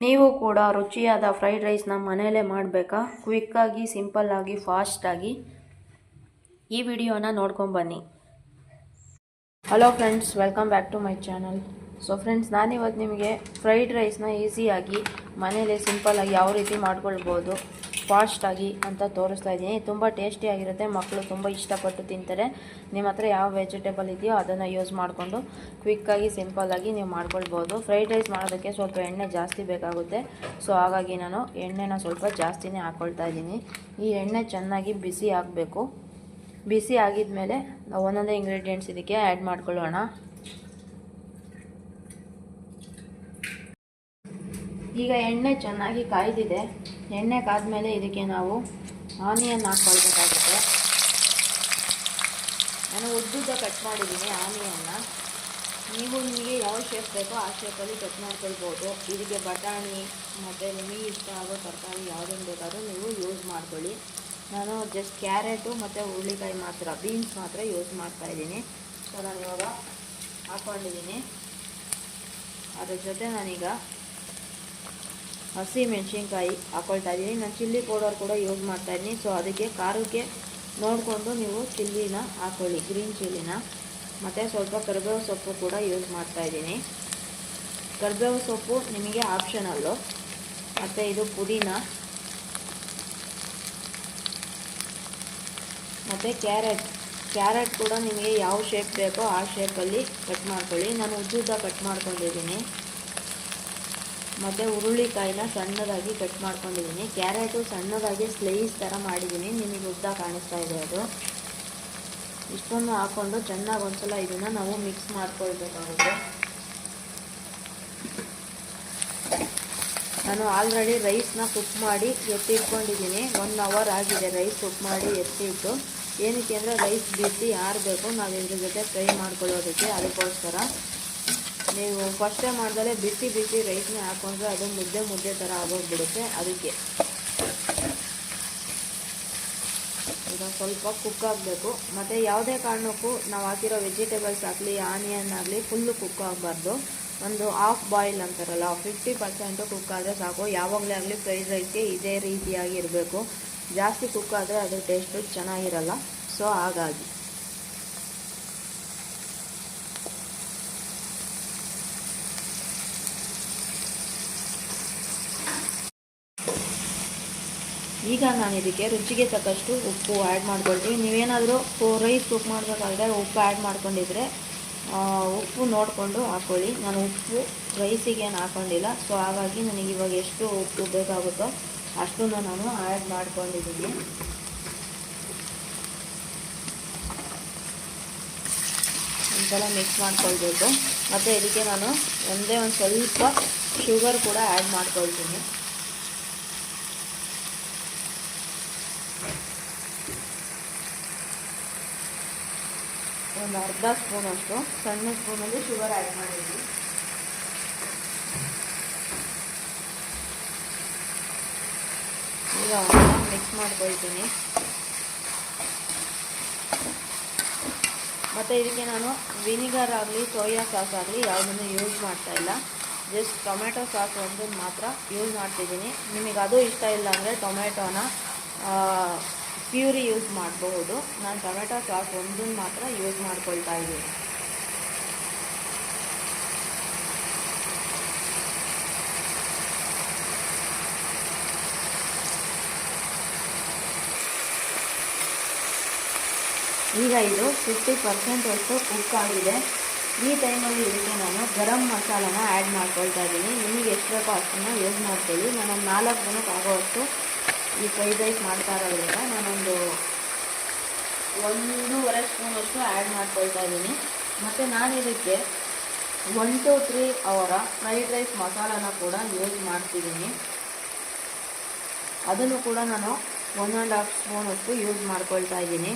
ನೀವು ಕೂಡ ರುಚಿಯಾದ ಫ್ರೈಡ್ ರೈಸ್ನ ಮನೆಯಲ್ಲೇ ಮಾಡಬೇಕಾ? ಕ್ವಿಕ್ಕಾಗಿ ಸಿಂಪಲ್ಲಾಗಿ ಫಾಸ್ಟಾಗಿ ಈ ವಿಡಿಯೋನ ನೋಡ್ಕೊಂಬನ್ನಿ hello friends welcome back to my channel so friends ನಾನಿವತ್ತು ನಿಮಗೆ ಫ್ರೈಡ್ ರೈಸ್ನ ಈಸಿಯಾಗಿ ಮನೇಲಿ ಸಿಂಪಲ್ಲಾಗಿ ಯಾವ ರೀತಿ ಮಾಡ್ಕೊಳ್ಬೋದು? ಫಾಸ್ಟಾಗಿ ಅಂತ ತೋರಿಸ್ತಾ ಇದ್ದೀನಿ. ತುಂಬ ಟೇಸ್ಟಿಯಾಗಿರುತ್ತೆ ಮಕ್ಕಳು ತುಂಬ ಇಷ್ಟಪಟ್ಟು ತಿಂತಾರೆ. ನಿಮ್ಮ ಹತ್ರ ಯಾವ ವೆಜಿಟೇಬಲ್ ಇದೆಯೋ ಅದನ್ನು ಯೂಸ್ ಮಾಡಿಕೊಂಡು ಕ್ವಿಕ್ಕಾಗಿ ಸಿಂಪಲ್ಲಾಗಿ ನೀವು ಮಾಡ್ಕೊಳ್ಬೋದು. ಫ್ರೈಡ್ ರೈಸ್ ಮಾಡೋದಕ್ಕೆ ಸ್ವಲ್ಪ ಎಣ್ಣೆ ಜಾಸ್ತಿ ಬೇಕಾಗುತ್ತೆ. ಸೊ ಹಾಗಾಗಿ ನಾನು ಎಣ್ಣೆನ ಸ್ವಲ್ಪ ಜಾಸ್ತಿನೇ ಹಾಕ್ಕೊಳ್ತಾ ಇದ್ದೀನಿ. ಈ ಎಣ್ಣೆ ಚೆನ್ನಾಗಿ ಬಿಸಿ ಆಗಬೇಕು ಬಿಸಿ ಆಗಿದ್ಮೇಲೆ ಒಂದೊಂದೇ ಇಂಗ್ರೀಡಿಯೆಂಟ್ಸ್ ಇದಕ್ಕೆ ಆ್ಯಡ್ ಮಾಡ್ಕೊಳ್ಳೋಣ. ಈಗ ಎಣ್ಣೆ ಚೆನ್ನಾಗಿ ಕಾಯ್ದಿದೆ. ಎಣ್ಣೆ ಕಾದ್ಮೇಲೆ ಇದಕ್ಕೆ ನಾವು ಆನಿಯನ್ ಹಾಕ್ಕೊಳ್ಬೇಕಾಗುತ್ತೆ. ನಾನು ಉದ್ದುದ್ದ ಕಟ್ ಮಾಡಿದ್ದೀನಿ ಆನಿಯನ್ನ. ನೀವು ನಿಮಗೆ ಯಾವ ಶೇಪ್ ಬೇಕೋ ಆ ಶೇಪಲ್ಲಿ ಕಟ್ ಮಾಡ್ಕೊಳ್ಬೋದು. ಇದಕ್ಕೆ ಬಟಾಣಿ, ಮತ್ತು ನಿಮಗೆ ಇಷ್ಟ ಆಗೋ ತರಕಾರಿ ಯಾವುದನ್ನು ಬೇಕಾದರೂ ನೀವು ಯೂಸ್ ಮಾಡ್ಕೊಳ್ಳಿ. ನಾನು ಜಸ್ಟ್ ಕ್ಯಾರೆಟು ಮತ್ತು ಹುರುಳಿಕಾಯಿ ಮಾತ್ರ ಬೀನ್ಸ್ ಮಾತ್ರ ಯೂಸ್ ಮಾಡ್ತಾಯಿದ್ದೀನಿ ಸೊ ನಾನು ಇವಾಗ ಹಾಕ್ಕೊಂಡಿದ್ದೀನಿ ಅದ್ರ ಜೊತೆ ನಾನೀಗ ಹಸಿ ಮೆಣಸಿನ್ಕಾಯಿ ಹಾಕೊಳ್ತಾ ಇದ್ದೀನಿ. ನಾನು ಚಿಲ್ಲಿ ಪೌಡರ್ ಕೂಡ ಯೂಸ್ ಮಾಡ್ತಾ ಇದ್ದೀನಿ. ಸೊ ಅದಕ್ಕೆ ಖಾರಕ್ಕೆ ನೋಡಿಕೊಂಡು ನೀವು ಚಿಲ್ಲಿನ ಹಾಕೊಳ್ಳಿ ಗ್ರೀನ್ ಚಿಲ್ಲಿನ. ಮತ್ತು ಸ್ವಲ್ಪ ಕರಿಬೇವು ಸೊಪ್ಪು ಕೂಡ ಯೂಸ್ ಮಾಡ್ತಾ ಇದ್ದೀನಿ. ಕರಿಬೇವು ಸೊಪ್ಪು ನಿಮಗೆ ಆಪ್ಷನಲ್ಲು ಮತ್ತು ಇದು ಪುದೀನ. ಮತ್ತು ಕ್ಯಾರೆಟ್. ಕ್ಯಾರೆಟ್ ಕೂಡ ನಿಮಗೆ ಯಾವ ಶೇಪ್ ಬೇಕೋ ಆ ಶೇಪಲ್ಲಿ ಕಟ್ ಮಾಡ್ಕೊಳ್ಳಿ. ನಾನು ಉದ್ದುದ್ದ ಕಟ್ ಮಾಡ್ಕೊಂಡಿದ್ದೀನಿ. ಮತ್ತು ಹುರುಳಿಕಾಯಿನ ಸಣ್ಣದಾಗಿ ಕಟ್ ಮಾಡ್ಕೊಂಡಿದ್ದೀನಿ. ಕ್ಯಾರೆಟು ಸಣ್ಣದಾಗಿ ಸ್ಲೈಸ್ ಥರ ಮಾಡಿದ್ದೀನಿ. ನಿಮಗೆ ಉದ್ದ ಕಾಣಿಸ್ತಾ ಇದೆ ಅದು. ಇಷ್ಟೊಂದು ಹಾಕ್ಕೊಂಡು ಚೆನ್ನಾಗಿ ಒಂದ್ಸಲ ಇದನ್ನು ನಾವು ಮಿಕ್ಸ್ ಮಾಡ್ಕೊಳ್ಬೇಕಾಗುತ್ತೆ. ನಾನು ಆಲ್ರೆಡಿ ರೈಸ್ನ ಕುಕ್ ಮಾಡಿ ಎತ್ತಿಟ್ಕೊಂಡಿದ್ದೀನಿ. ಒನ್ ಅವರ್ ಆಗಿದೆ ರೈಸ್ ಕುಕ್ ಮಾಡಿ ಎತ್ತಿಟ್ಟು. ಏನಕ್ಕೆ ಅಂದರೆ ರೈಸ್ ಬಿಸಿ ಆರಬೇಕು. ನಾವು ಇದ್ರ ಜೊತೆ ಫ್ರೈ ಮಾಡ್ಕೊಳ್ಳೋದಕ್ಕೆ ಅದಕ್ಕೋಸ್ಕರ. ನೀವು ಫಸ್ಟ್ ಟೈಮ್ ಮಾಡಿದ್ರೆ ಬಿಸಿ ಬಿಸಿ ರೈಸ್ನ ಹಾಕೊಂಡ್ರೆ ಅದು ಮುದ್ದೆ ಮುದ್ದೆ ಥರ ಆಗೋಗ್ಬಿಡುತ್ತೆ. ಅದಕ್ಕೆ ಈಗ ಸ್ವಲ್ಪ ಕುಕ್ ಆಗಬೇಕು. ಮತ್ತು ಯಾವುದೇ ಕಾರಣಕ್ಕೂ ನಾವು ಹಾಕಿರೋ ವೆಜಿಟೇಬಲ್ಸ್ ಆಗಲಿ ಆನಿಯನ್ ಆಗಲಿ ಫುಲ್ಲು ಕುಕ್ ಆಗಬಾರ್ದು. ಒಂದು ಹಾಫ್ ಬಾಯ್ಲ್ ಅಂತಾರಲ್ಲ ಫಿಫ್ಟಿ ಪರ್ಸೆಂಟು ಕುಕ್ ಆದರೆ ಸಾಕು. ಯಾವಾಗಲೇ ಆಗಲಿ ಫ್ರೈಡ್ ರೈಸ್ಗೆ ಇದೇ ರೀತಿಯಾಗಿ ಇರಬೇಕು. ಜಾಸ್ತಿ ಕುಕ್ ಆದರೆ ಅದು ಟೇಸ್ಟು ಚೆನ್ನಾಗಿರಲ್ಲ. ಸೊ ಹಾಗಾಗಿ. ಈಗ ನಾನು ಇದಕ್ಕೆ ರುಚಿಗೆ ತಕ್ಕಷ್ಟು ಉಪ್ಪು ಆ್ಯಡ್ ಮಾಡ್ಕೊಳ್ತೀನಿ. ನೀವೇನಾದರೂ ರೈಸ್ ಉಪ್ಪು ಮಾಡಬೇಕಾದ್ರೆ ಉಪ್ಪು ಆ್ಯಡ್ ಮಾಡ್ಕೊಂಡಿದ್ರೆ ಉಪ್ಪು ನೋಡಿಕೊಂಡು ಹಾಕ್ಕೊಳ್ಳಿ ನಾನು ಉಪ್ಪು ರೈಸಿಗೆ ಏನು ಹಾಕ್ಕೊಂಡಿಲ್ಲ ಸೊ ಹಾಗಾಗಿ ನನಗೆ ಇವಾಗ ಎಷ್ಟು ಉಪ್ಪು ಬೇಕಾಗುತ್ತೋ ಅಷ್ಟನ್ನು ನಾನು ಆ್ಯಡ್ ಮಾಡ್ಕೊಂಡಿದ್ದೀನಿ. ಒಂದ್ಸಲ ಮಿಕ್ಸ್ ಮಾಡ್ಕೊಳ್ಬೇಕು. ಮತ್ತು ಇದಕ್ಕೆ ನಾನು ಒಂದೇ ಒಂದು ಸ್ವಲ್ಪ ಶುಗರ್ ಕೂಡ ಆ್ಯಡ್ ಮಾಡ್ಕೊಳ್ತೀನಿ. ಒಂದು ಅರ್ಧ ಸ್ಪೂನಷ್ಟು ಸಣ್ಣ ಸ್ಪೂನಲ್ಲಿ ಶುಗರ್ ಆ್ಯಡ್ ಮಾಡಿದ್ವಿ. ಈಗ ಮಿಕ್ಸ್ ಮಾಡ್ಕೊಳ್ತೀನಿ ಮತ್ತು ಇದಕ್ಕೆ ನಾನು ವಿನಿಗರ್ ಆಗಲಿ ಸೋಯಾ ಸಾಸ್ ಆಗಲಿ ಯಾವುದನ್ನು ಯೂಸ್ ಮಾಡ್ತಾ ಇಲ್ಲ. ಜಸ್ಟ್ ಟೊಮೆಟೊ ಸಾಸ್ ಒಂದನ್ನು ಮಾತ್ರ ಯೂಸ್ ಮಾಡ್ತಿದ್ದೀನಿ. ನಿಮಗೆ ಅದು ಇಷ್ಟ ಇಲ್ಲ ಅಂದರೆ ಟೊಮೆಟೊನ ಪ್ಯೂರಿ ಯೂಸ್ ಮಾಡಬಹುದು. ನಾನು ಟೊಮೆಟೊ ಸಾಸ್ ಒಂದನ್ನು ಮಾತ್ರ ಯೂಸ್ ಮಾಡ್ಕೊಳ್ತಾ ಇದ್ದೀನಿ. ಈಗ ಇದು ಫಿಫ್ಟಿ ಪರ್ಸೆಂಟ್ ಅಷ್ಟು ಕುಕ್ ಆಗಿದೆ. ಈ ಟೈಮಲ್ಲಿ ಇದಕ್ಕೆ ನಾನು ಗರಂ ಮಸಾಲನ ಆ್ಯಡ್ ಮಾಡ್ಕೊಳ್ತಾ ಇದ್ದೀನಿ. ನಿಮಗೆ ಎಷ್ಟು ಬೇಕೋ ಅಷ್ಟನ್ನು ಯೂಸ್ ಮಾಡ್ಕೊಳ್ಳಿ. ನಾನು ನಾಲ್ಕು ಜನಕ್ಕೆ ಆಗೋವಷ್ಟು ಈ ಫ್ರೈಡ್ ರೈಸ್ ಮಾಡ್ತಾ ಇರೋದ್ರಿಂದ ನಾನೊಂದು ಒಂದೂವರೆ ಸ್ಪೂನಷ್ಟು ಆ್ಯಡ್ ಮಾಡ್ಕೊಳ್ತಾ ಇದ್ದೀನಿ. ಮತ್ತು ನಾನು ಇದಕ್ಕೆ ಒನ್ ಟು ತ್ರೀ ಅವರ ಫ್ರೈಡ್ ರೈಸ್ ಮಸಾಲಾನ ಕೂಡ ಯೂಸ್ ಮಾಡ್ತಿದ್ದೀನಿ. ಅದನ್ನು ಕೂಡ ನಾನು ಒನ್ ಆ್ಯಂಡ್ ಹಾಫ್ ಸ್ಪೂನಷ್ಟು ಯೂಸ್ ಮಾಡ್ಕೊಳ್ತಾ ಇದ್ದೀನಿ.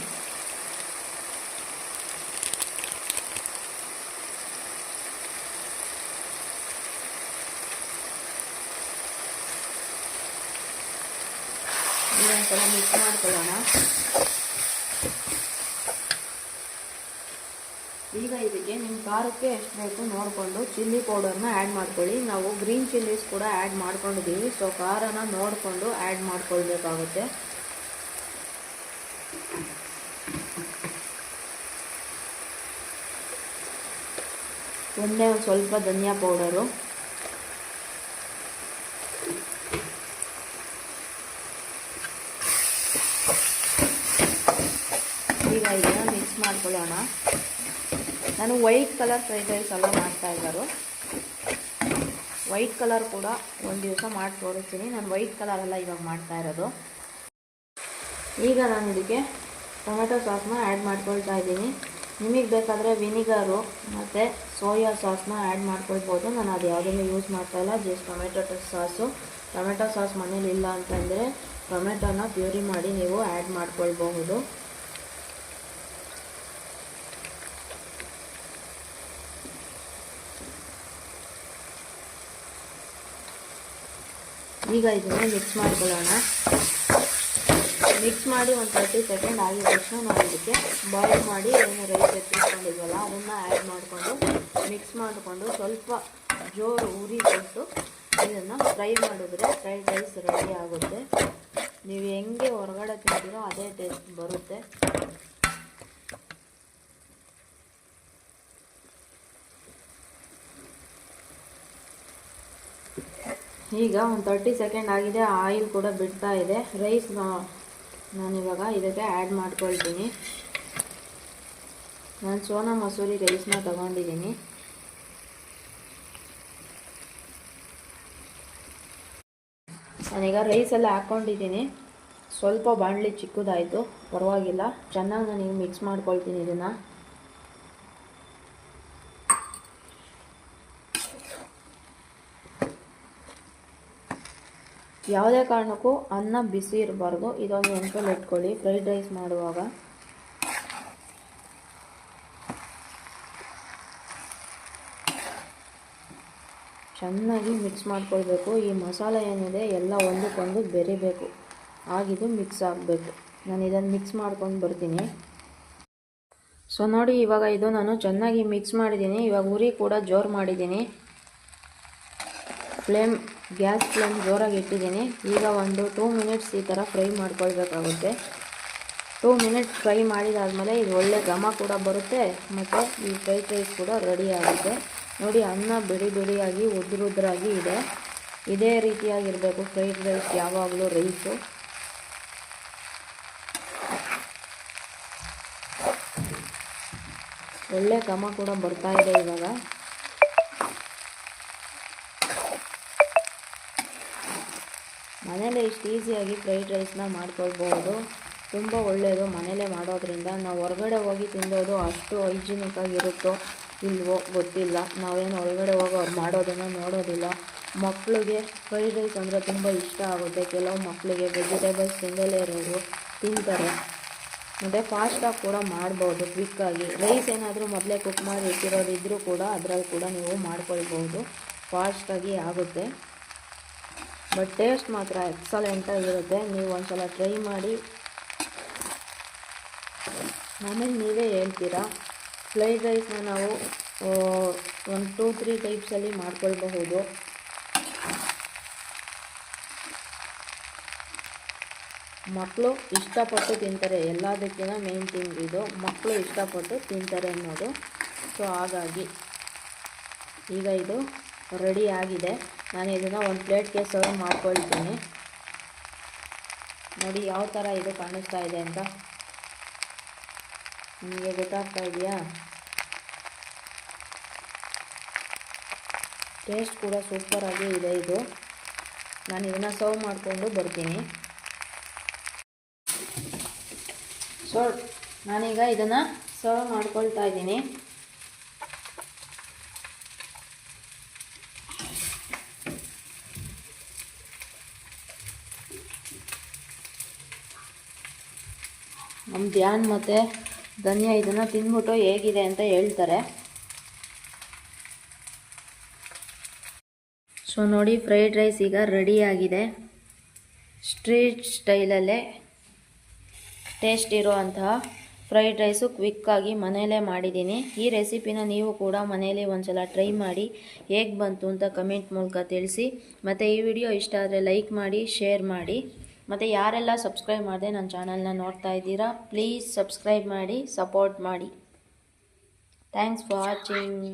ಇದೊಂದ್ಸಲ ಮಿಕ್ಸ್ ಮಾಡ್ಕೊಳ್ಳೋಣ. ಈಗ ಇದಕ್ಕೆ ನಿಮ್ಮ ಖಾರಕ್ಕೆ ಎಷ್ಟು ಬೇಕು ನೋಡಿಕೊಂಡು ಚಿಲ್ಲಿ ಪೌಡರ್ನ ಆ್ಯಡ್ ಮಾಡ್ಕೊಳ್ಳಿ. ನಾವು ಗ್ರೀನ್ ಚಿಲ್ಲೀಸ್ ಕೂಡ ಆ್ಯಡ್ ಮಾಡ್ಕೊಂಡಿದ್ದೀವಿ ಸೊ ಖಾರನ ನೋಡಿಕೊಂಡು ಆ್ಯಡ್ ಮಾಡ್ಕೊಳ್ಬೇಕಾಗುತ್ತೆ. ಒಂದೇ ಒಂದು ಸ್ವಲ್ಪ ಧನಿಯಾ ಪೌಡರು ಈಗ ಇದನ್ನು ಮಿಕ್ಸ್ ಮಾಡ್ಕೊಳ್ಳೋಣ ನಾನು ವೈಟ್ ಕಲರ್ ಫ್ರೈಡ್ ರೈಸ್ ಎಲ್ಲ ಮಾಡ್ತಾ ಇದ್ದಾರೆ ವೈಟ್ ಕಲರ್ ಕೂಡ ಒಂದು ದಿವಸ ಮಾಡಿ ತೋರಿಸ್ತೀನಿ. ನಾನು ವೈಟ್ ಕಲರ್ ಎಲ್ಲ ಇವಾಗ ಮಾಡ್ತಾ ಇರೋದು. ಈಗ ನಾನು ಇದಕ್ಕೆ ಟೊಮೆಟೊ ಸಾಸ್ನ ಆ್ಯಡ್ ಮಾಡ್ಕೊಳ್ತಾ ಇದ್ದೀನಿ. ನಿಮಗೆ ಬೇಕಾದರೆ ವಿನಿಗರು ಮತ್ತು ಸೋಯಾ ಸಾಸ್ನ ಆ್ಯಡ್ ಮಾಡ್ಕೊಳ್ಬೋದು. ನಾನು ಅದು ಯಾವುದನ್ನು ಯೂಸ್ ಮಾಡ್ತಾ ಇಲ್ಲ. Just tomato sauce. Tomato sauce ಮನೇಲಿ ಇಲ್ಲ ಅಂತಂದರೆ ಟೊಮೆಟೊನ ಪ್ಯೂರಿ ಮಾಡಿ ನೀವು ಆ್ಯಡ್ ಮಾಡ್ಕೊಳ್ಬಹುದು. ಈಗ ಇದನ್ನು ಮಿಕ್ಸ್ ಮಾಡ್ಕೊಳ್ಳೋಣ. ಮಿಕ್ಸ್ ಮಾಡಿ ಒಂದು ತರ್ಟಿ ಸೆಕೆಂಡ್ ಆಗಿದ ತಕ್ಷಣ ನಾವು ಇದಕ್ಕೆ ಬಾಯ್ಲ್ ಮಾಡಿ ಏನು ರೈಸ್ ಎತ್ತಿಸ್ಕೊಂಡಿದ್ವಲ್ಲ ಅದನ್ನು ಆ್ಯಡ್ ಮಾಡಿಕೊಂಡು ಮಿಕ್ಸ್ ಮಾಡಿಕೊಂಡು ಸ್ವಲ್ಪ ಜೋರು ಉರಿ ಕೊಟ್ಟು ಇದನ್ನು ಫ್ರೈ ಮಾಡಿದ್ರೆ ಫ್ರೈಡ್ ರೈಸ್ ರೆಡಿ ಆಗುತ್ತೆ. ನೀವು ಹೆಂಗೆ ಹೊರಗಡೆ ತಿಂತೀರೋ ಅದೇ ಟೇಸ್ಟ್ ಬರುತ್ತೆ. ಈಗ ಒಂದು ತರ್ಟಿ ಸೆಕೆಂಡ್ ಆಗಿದೆ ಆಯಿಲ್ ಕೂಡ ಬಿಡ್ತಾ ಇದೆ. ರೈಸ್ ನಾನಿವಾಗ ಇದಕ್ಕೆ ಆ್ಯಡ್ ಮಾಡ್ಕೊಳ್ತೀನಿ. ನಾನು ಸೋನಾ ಮಸೂರಿ ರೈಸ್ನ ತಗೊಂಡಿದ್ದೀನಿ. ನಾನೀಗ ರೈಸೆಲ್ಲ ಹಾಕ್ಕೊಂಡಿದ್ದೀನಿ ಸ್ವಲ್ಪ ಬಾಣಲಿ ಚಿಕ್ಕದಾಯಿತು, ಪರವಾಗಿಲ್ಲ. ಚೆನ್ನಾಗಿ ನಾನೀಗ ಮಿಕ್ಸ್ ಮಾಡ್ಕೊಳ್ತೀನಿ ಇದನ್ನು. ಯಾವುದೇ ಕಾರಣಕ್ಕೂ ಅನ್ನ ಬಿಸಿ ಇರಬಾರ್ದು. ಇದೊಂದು ನೆನಪಲ್ಲಿ ಇಟ್ಕೊಳ್ಳಿ. ಫ್ರೈಡ್ ರೈಸ್ ಮಾಡುವಾಗ. ಚೆನ್ನಾಗಿ ಮಿಕ್ಸ್ ಮಾಡ್ಕೊಳ್ಬೇಕು. ಈ ಮಸಾಲೆ ಏನಿದೆ ಎಲ್ಲ ಒಂದಕ್ಕೊಂದು ಬೆರಿಬೇಕು. ಆಗಿದು ಮಿಕ್ಸ್ ಆಗಬೇಕು. ನಾನು ಇದನ್ನು ಮಿಕ್ಸ್ ಮಾಡ್ಕೊಂಡು ಬರ್ತೀನಿ. ಸೊ, ನೋಡಿ, ಇವಾಗ ಇದು ನಾನು ಚೆನ್ನಾಗಿ ಮಿಕ್ಸ್ ಮಾಡಿದ್ದೀನಿ. ಇವಾಗ ಉರಿ ಕೂಡ ಜೋರು ಮಾಡಿದ್ದೀನಿ. ಫ್ಲೇಮ್ ಗ್ಯಾಸ್ ಫ್ಲೇಮ್ ಜೋರಾಗಿ ಇಟ್ಟಿದ್ದೀನಿ. ಈಗ ಒಂದು ಟೂ ಮಿನಿಟ್ಸ್ ಈ ಥರ ಫ್ರೈ ಮಾಡ್ಕೊಳ್ಬೇಕಾಗುತ್ತೆ. ಟೂ ಮಿನಿಟ್ಸ್ ಫ್ರೈ ಮಾಡಿದಾದಮೇಲೆ ಇದು ಒಳ್ಳೆ ಘಮ ಕೂಡ ಬರುತ್ತೆ ಮತ್ತು ಈ ಫ್ರೈಡ್ ರೈಸ್ ಕೂಡ ರೆಡಿ ಆಗುತ್ತೆ. ನೋಡಿ ಅನ್ನ ಬಿಡಿ ಬಿಡಿಯಾಗಿ ಉದ್ರುದ್ರಾಗಿ ಇದೆ. ಇದೇ ರೀತಿಯಾಗಿರಬೇಕು ಫ್ರೈಡ್ ರೈಸ್ ಯಾವಾಗಲೂ ರೈಸು. ಒಳ್ಳೆ ಘಮ ಕೂಡ ಬರ್ತಾ ಇದೆ ಇವಾಗ. ಮನೇಲೇ ಇಷ್ಟು ಈಸಿಯಾಗಿ ಫ್ರೈಡ್ ರೈಸ್ನ ಮಾಡ್ಕೊಳ್ಬೋದು. ತುಂಬ ಒಳ್ಳೆಯದು ಮನೇಲೇ ಮಾಡೋದ್ರಿಂದ. ನಾವು ಹೊರಗಡೆ ಹೋಗಿ ತಿನ್ನೋದು ಅಷ್ಟು ಹೈಜಿನಿಕ್ ಆಗಿರುತ್ತೋ ಇಲ್ವೋ ಗೊತ್ತಿಲ್ಲ. ನಾವೇನು ಹೊರಗಡೆ ಹೋಗಿ ಅವ್ರು ಮಾಡೋದನ್ನು ನೋಡೋದಿಲ್ಲ. ಮಕ್ಕಳಿಗೆ ಫ್ರೈಡ್ ರೈಸ್ ಅಂದರೆ ತುಂಬ ಇಷ್ಟ ಆಗುತ್ತೆ. ಕೆಲವು ಮಕ್ಕಳಿಗೆ ವೆಜಿಟೇಬಲ್ಸ್ ತಿಂದಲೇ ಇರೋರು ತಿಂತಾರೆ. ಮತ್ತು ಫಾಸ್ಟಾಗಿ ಕೂಡ ಮಾಡ್ಬೋದು ಕ್ವಿಕ್ಕಾಗಿ ರೈಸ್ ಏನಾದರೂ ಮೊದಲೇ ಕುಕ್ ಮಾಡಿ ಇಟ್ಟಿರೋದಿದ್ದರೂ ಕೂಡ ಅದರಲ್ಲಿ ಕೂಡ ನೀವು ಮಾಡ್ಕೊಳ್ಬೋದು. ಫಾಸ್ಟಾಗಿ ಆಗುತ್ತೆ. ಬಟ್ ಟೇಸ್ಟ್ ಮಾತ್ರ ಎಕ್ಸಲೆಂಟ್ ಆಗಿರುತ್ತೆ. ನೀವು ಒಂದ್ಸಲ ಟ್ರೈ ಮಾಡಿ. ಆಮೇಲೆ ನೀವೇ ಹೇಳ್ತೀರಾ? ಫ್ರೈಡ್ ರೈಸ್ನ ನಾವು ಒಂದು ಟೂ ತ್ರೀ ಟೈಪ್ಸಲ್ಲಿ ಮಾಡ್ಕೊಳ್ಬಹುದು. ಮಕ್ಕಳು ಇಷ್ಟಪಟ್ಟು ತಿಂತಾರೆ. ಎಲ್ಲದಕ್ಕಿಂತ ಮೇನ್ ಥಿಂಗ್ ಇದು. ಮಕ್ಕಳು ಇಷ್ಟಪಟ್ಟು ತಿಂತಾರೆ ಅನ್ನೋದು. ಸೊ ಹಾಗಾಗಿ ಈಗ ಇದು ರೆಡಿ ಆಗಿದೆ ನಾನು ಇದನ್ನು ಒಂದು ಪ್ಲೇಟ್ಗೆ ಸರ್ವ್ ಮಾಡ್ಕೊಳ್ತೀನಿ. ನೋಡಿ, ಯಾವ ಥರ ಇದು ಕಾಣಿಸ್ತಾ ಇದೆ ಅಂತ. ನಿಮಗೆ ಗೊತ್ತಾಗ್ತಾ ಇದೆಯಾ? ಟೇಸ್ಟ್ ಕೂಡ ಸೂಪರಾಗಿ ಇದೆ ಇದು. ನಾನು ಇದನ್ನು ಸರ್ವ್ ಮಾಡಿಕೊಂಡು ಬರ್ತೀನಿ. ಸೊ ನಾನೀಗ ಇದನ್ನು ಸರ್ವ್ ಮಾಡ್ಕೊಳ್ತಾ ಇದ್ದೀನಿ. ನಮ್ಮ ಧ್ಯಾನ್ ಮತ್ತು ಧನ್ಯ ಇದನ್ನು ತಿಂದ್ಬಿಟ್ಟು ಹೇಗಿದೆ ಅಂತ ಹೇಳ್ತಾರೆ. ಸೊ ನೋಡಿ ಫ್ರೈಡ್ ರೈಸ್ ಈಗ ರೆಡಿ ಆಗಿದೆ. ಸ್ಟ್ರೀಟ್ ಸ್ಟೈಲಲ್ಲೇ ಟೇಸ್ಟ್ ಇರುವಂತಹ ಫ್ರೈಡ್ ರೈಸು ಕ್ವಿಕ್ಕಾಗಿ ಮನೆಯಲ್ಲೇ ಮಾಡಿದ್ದೀನಿ. ಈ ರೆಸಿಪಿನ ನೀವು ಕೂಡ ಮನೆಯಲ್ಲಿ ಒಂದ್ಸಲ ಟ್ರೈ ಮಾಡಿ ಹೇಗೆ ಬಂತು ಅಂತ ಕಮೆಂಟ್ ಮೂಲಕ ತಿಳಿಸಿ. ಮತ್ತು ಈ ವಿಡಿಯೋ ಇಷ್ಟ ಆದರೆ ಲೈಕ್ ಮಾಡಿ ಶೇರ್ ಮಾಡಿ. ಮತ್ತು ಯಾರೆಲ್ಲ ಸಬ್ಸ್ಕ್ರೈಬ್ ಮಾಡಿದೆ ನನ್ನ ಚಾನಲ್ನ ನೋಡ್ತಾ ಇದ್ದೀರಾ ಪ್ಲೀಸ್ ಸಬ್ಸ್ಕ್ರೈಬ್ ಮಾಡಿ ಸಪೋರ್ಟ್ ಮಾಡಿ. Thanks for watching